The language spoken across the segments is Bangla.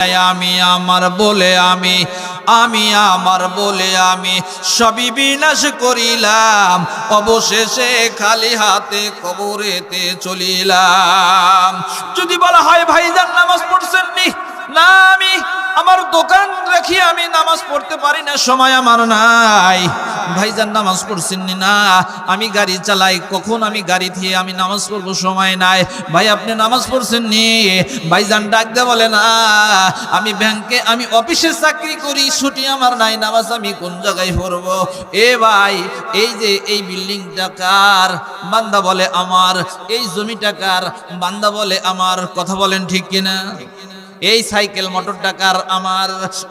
আমি আমার বলে আমি আমি আমার বলে আমি সবই বিনাশ করিলাম। অবশেষে খালি হাতে কবরেতে চলিলাম। যদি বলা হয় ভাইজান নামাজ পড়ছেন নি না আমি আমার দোকান রেখে আমি নামাজ পড়তে পারি না, সময় আমার নাই। ভাইজান, নামাজ পড়ছেন নি? আমি গাড়ি চালাই, কখন আমি গাড়ি দিয়ে আমি নামাজ পড়ব, সময় নাই। ভাই, আপনি নামাজ পড়ছেন নি ভাইজান ডাক দে বলে, না, আমি ব্যাংকে, আমি অফিসে চাকরি করি, ছুটি আমার নাই, নামাজ আমি কোন জায়গায় পড়ব? এ ভাই, এই যে এই বিল্ডিংটা কার? বান্দা বলে, আমার। এই জমিটা কার? বান্দা বলে, আমার। কথা বলেন ঠিক কিনা? এই সাইকেল মোটর টাকার আমার?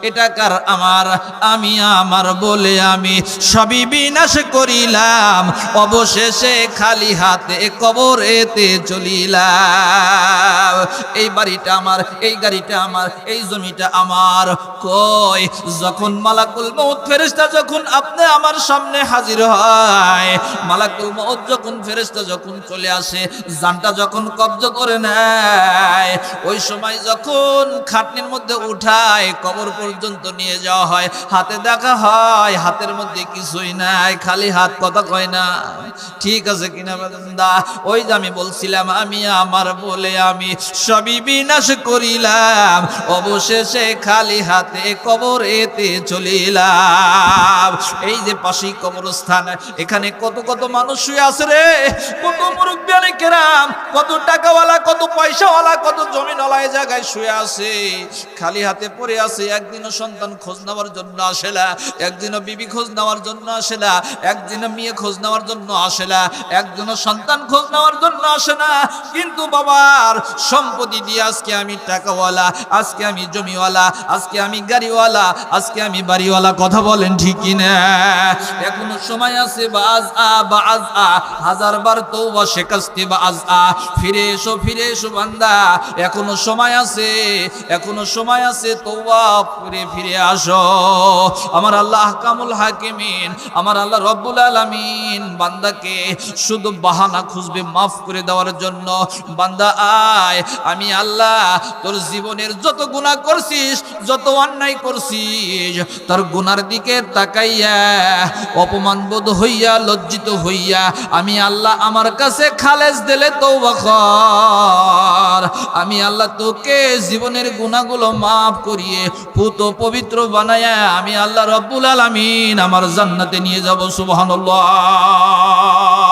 এটা কার আমার? আমি আমার বলে আমি সবই বিনাশ করিলাম। অবশেষে খালি হাতে কবরেতে চলিলাম। এই বাড়িটা আমার, এই গাড়িটা আমার, এই জমিটা আমার। কই? যখন মালাকুল মৌত ফেরেশতা যখন আপনি আমার সামনে হাজির হয়, মালাকুল মৌত যখন ফেরেশতা যখন চলে আসে, জানটা যখন কব্জ করে নেয়, ওই সময় যখন খাটনির মধ্যে উঠায়, কবর পর্যন্ত নিয়ে যাওয়া হয়। হাতে দেখা হয়, হাতের মধ্যে কিছুই নাই, খালি হাত কথা কয় না। ঠিক আছে কিনা বান্দা? ওই যে আমি বলছিলাম, আমি আমার বলে আমি সবই বিনাশ করিলাম। অবশেষে খালি হাতে কবর এতে চলিলাম। এই যে পাশেই কবরস্থান, এখানে কত কত মানুষ শুয়ে আছে রে? কত মুরব্বিয়ানে কেরাম, কত টাকাওয়ালা, কত পয়সাওয়ালা, কত জমিনওয়ালা জায়গায় শুয়ে আছে খালি হাতে পড়ে আছে, একদিনও সন্তান খোঁজ নেওয়ার জন্য আসে না বিবি খোঁজ নেওয়ার জন্য আসে না মেয়ে খোঁজ নেওয়ার জন্য আসে না সন্তান খোঁজ নেওয়ার জন্য আসে না। কিন্তু বাবার সম্পত্তি দিয়ে আজকে আমি টাকাওয়ালা, আজকে আমি জমিওয়ালা, আজকে আমি গাড়িওয়ালা, আজকে আমি বাড়িওয়ালা, কথা বলেন ঠিকই না এখনও সময় আছে, বাজ আ বাজ আ, হাজার বার তৌবা শেখাস্তে বাজ আ, ফিরে এসো ফিরে এসো বান্দা, এখনও সময় আছে। এখনও সময় আছে তৌবা ফিরে ফিরে আসো। আমার আল্লাহ কামুল হাকিমিন, আমার আল্লাহ রব্বুল আলামিন বান্দাকে শুধু বাহানা খুঁজবে, মাফ করে দেওয়ার জন্য। বান্দা, আয়, আমি আল্লাহ তোর জীবনের যত গুনাহ করছিস, যত অন্যায় করছিস, তোর গুনার দিকে তাকাইয়া, অপমান বোধ হইয়া, লজ্জিত হইয়া, আমি আল্লাহ আমার কাছে খালেজ দিলে কর। আমি আল্লাহ তোকে জীবনের গুণাগুলো মাফ করিয়ে পুত পবিত্র বানায় আমি আল্লাহ রব্বুল আলমিন আমার জান্নাতে নিয়ে যাব, সুবহানাল্লাহ।